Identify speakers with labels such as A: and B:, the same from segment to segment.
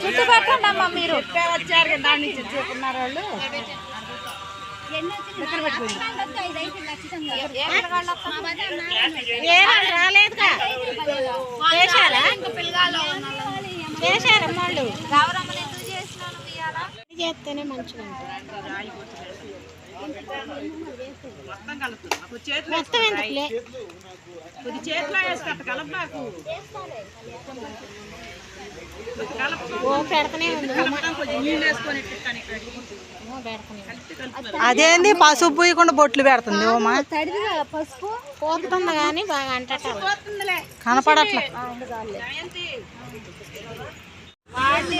A: చుట్టూ పెట్టండి అమ్మా మీరు.
B: వచ్చారు కదా దాని నుంచి చెప్పుకున్నారు వాళ్ళు.
A: రాలేదుగా చేశారా వాళ్ళు చేస్తేనే మంచిగా ఉంటుంది.
B: మొత్తం
A: ఎందుకులే?
B: కొద్ది చేతిలో వేస్తే అట్ట కలప నాకు కలప
A: ఓ పెడతనే ఉంది.
B: కలపడం కొంచెం నీళ్ళు వేసుకొని ఇట్టాను ఇక్కడ.
A: ఓ పెడతనే ఉంది.
B: కలిపి కలుపుతాను
C: అదేంది? పసుపు పూయకుండా బొట్లు పెడుతుంది ఓమా
A: పసుపు. పోతుంది కానీ బాగా అంటట
B: పోతుందిలే. జయంతి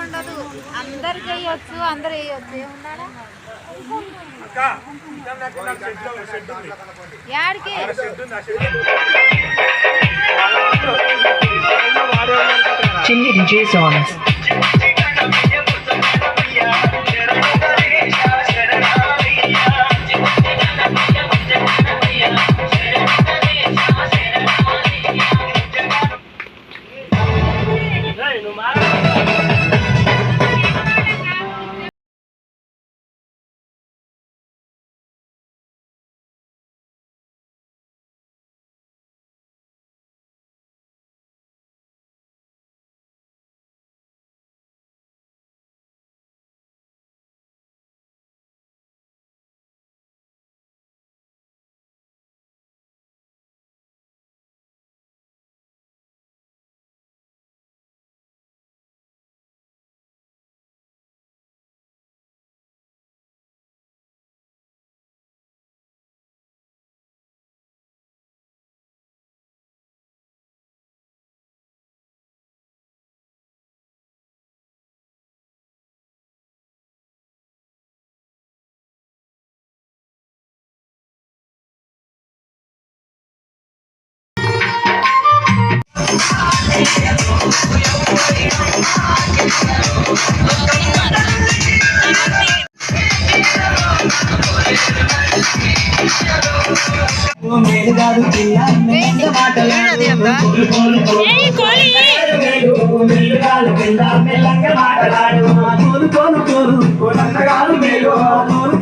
A: ఉండదు. అందరు చేయొచ్చు అందరు వేయొచ్చు. ఏమున్నాడా యాడికి?
D: చిన్ని సాంగ్స్ మేలుగాడు పిల్ల మేంద మాటలాడు కోలుకోను కోరు కోలందగాడు మేలు కోరు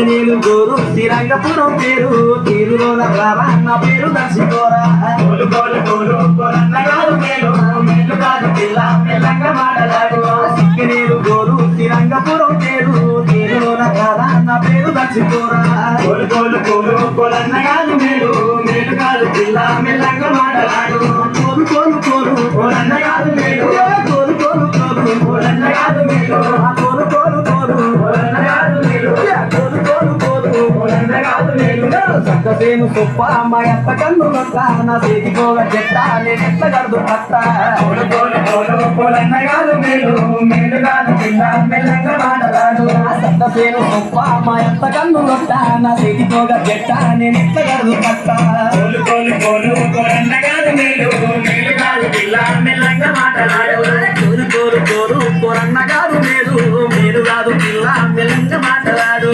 E: నేను గోరు శ్రీరంగపురం పేరు తీరులోన రారా నా పేరు దర్శికోరా కోలు కోలు కోలు కోరన్నగారు మేలు మేలు కాదు పిల్ల మెల్లంగ మాటలాడు. సిక్కనేరు గోరు శ్రీరంగపురం పేరు రారా నా పేరు దర్శికోరా కోలు కోలు కోలు కోరన్నగారు మేలు. మేలు కాదు పిల్ల మెల్లంగ మాటలాడు. కోలు కోలు కోలు. కోరన్నగారు మేలు. కోలు కోలు కోలు. కోరన్నగారు మేలు. కోలు కోలు కోలు. కోరన్నగారు మేలు. కోలు కోలు కోలు. కోరన్నగారు మేలు. సక్కసేను సొప్ప మా ఎత్త కన్ను నొక్క. నా చేతి పోగ చెట్ట నేను ఎట్ల గడుదు పట్ట. కోలు కోలు కోలు కోరన్నగారు మేలు. మేలు కాదు పిల్ల మెల్లంగా మాటలాడు. చెడ్డ పేరు గొప్ప. మా ఎంత కన్ను నొక్క నా చేతి చెట్ట నేను ఎంత గడుదు కట్ట. కోలు కోలు కోలు కోరన్నగారు మేలు మేలు కాదు పిల్ల మెల్లంగా మాటలాడు. కోరు కోరు కోరు కోరన్నగారు మేలు మేలు కాదు పిల్ల మెల్లంగా మాట్లాడు.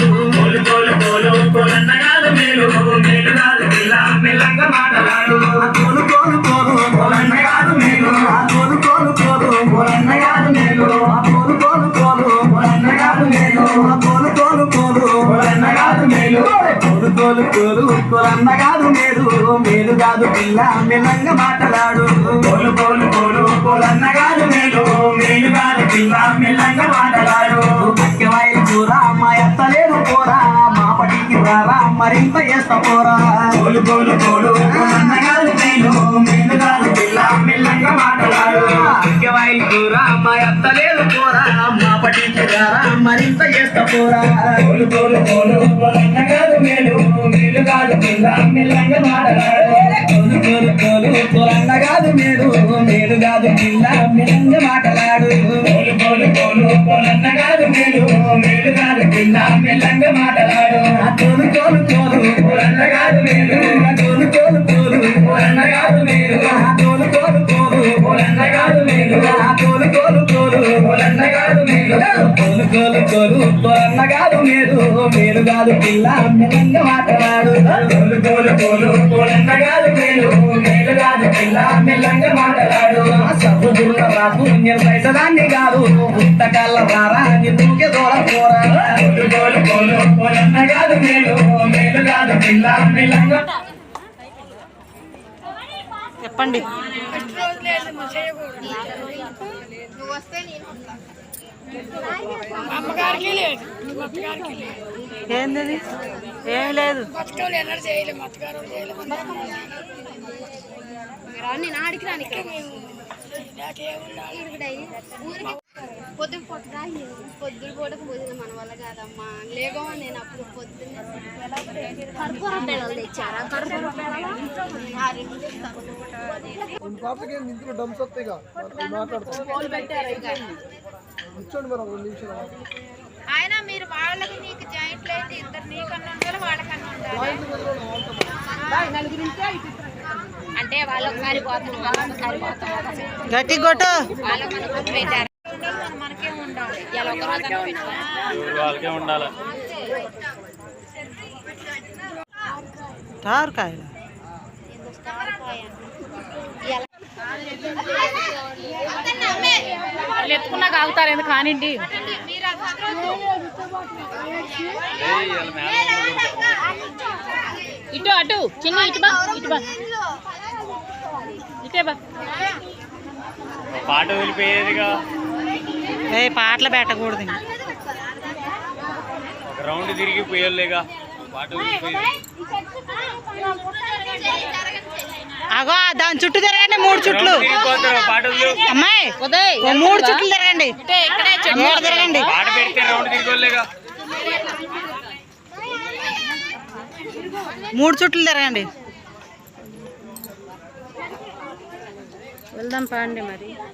E: కోలు కోరన్నగారు మేలు మేలు కాదు పిల్ల మెల్లంగా మాటలాడు. కోలు కోలు కోలు కోరన్నగారు మేలు మేలు కాదు పిల్ల మెల్లంగా మాటలాడు. పక్కెవాయి కూర మా ఎత్తలేరు పోరా మా పటికి రారా మరింత చేస్తా పోరా. కోలు కోలు కోలు కోరన్నగారు మేలు మేలు కాదు పిల్ల మెల్లంగా మాటలాడు. పక్కెవాయి కూర మా ఎత్తలేరు పోరా మా పటికి రారా మరింత చేస్తా పోరా. కోలు కోలు కోలు మెల్లంగా మాటలాడు కోలు కోలు కాదు పిల్ల మెల్లంగా కాదు మేలు కాదు పిల్ల మెల్లంగా మాటలాడు తోలు తోలు తోలు ఊరన్న కాదు మేలు. మేలు కాదు పిల్ల మెల్లంగా మాటలాడు సబ్బు దుర్గ రాకు నేను పైసదాన్ని కాదు. పుస్తకాల రారా నీ తూకే దూర పోరా. తోలు తోలు తోలు ఊరన్న కాదు మేలు. మేలు కాదు పిల్ల మెల్లంగా
C: చెప్పండి.
A: నువ్వు వస్తే నేను
C: ఏంది ఇది? ఏం లేదు.
A: నేను ఆడికి రాని పొద్దున పొద్దున పొద్దున పూట పూజలు మన వల్ల కాదమ్మా. లేగో నేను అప్పుడు పొద్దున్న కర్పూర బెడలు తెచ్చారా? కర్పూర ఆ ఆయన మీరు వాళ్ళకి నీకు జాయింట్లు అయితే ఇద్దరు నీకన్నా ఉండాలి వాళ్ళకన్నా ఉండాలి. అంటే వాళ్ళు ఒకసారి పోతారు వాళ్ళు ఒకసారి పోతారు.
C: గట్టి కొట్టు.
A: వాళ్ళకి గుర్తు పెట్టారు. మనకే ఉండాలి. ఇలా ఒక రోజు.
F: వాళ్ళకే ఉండాలి.
C: టార్కాయలు
A: ఏదో స్టార్ కాయ
B: ఎత్తుకున్నా కాగుతారు ఎందుకు కానివ్వండి. ఇటు అటు చిన్న ఇటు బా ఇటు బా. ఇటే బా.
F: పాట వెళ్ళిపోయేదిగా.
C: ఏ పాటలు పెట్టకూడదు.
F: ఒక రౌండ్ తిరిగి పోయేలేగా పాట వెళ్ళిపోయేది.
C: అగో దాని చుట్టూ తిరగండి మూడు చుట్లు. అమ్మాయి మూడు చుట్లు తిరగండి. ఏడు తిరగండి.
F: పాట పెడితే రౌండ్ తిరిగోలేగా
C: మూడు చుట్లు తిరగండి.
B: వెళ్దాం పాండి మరి.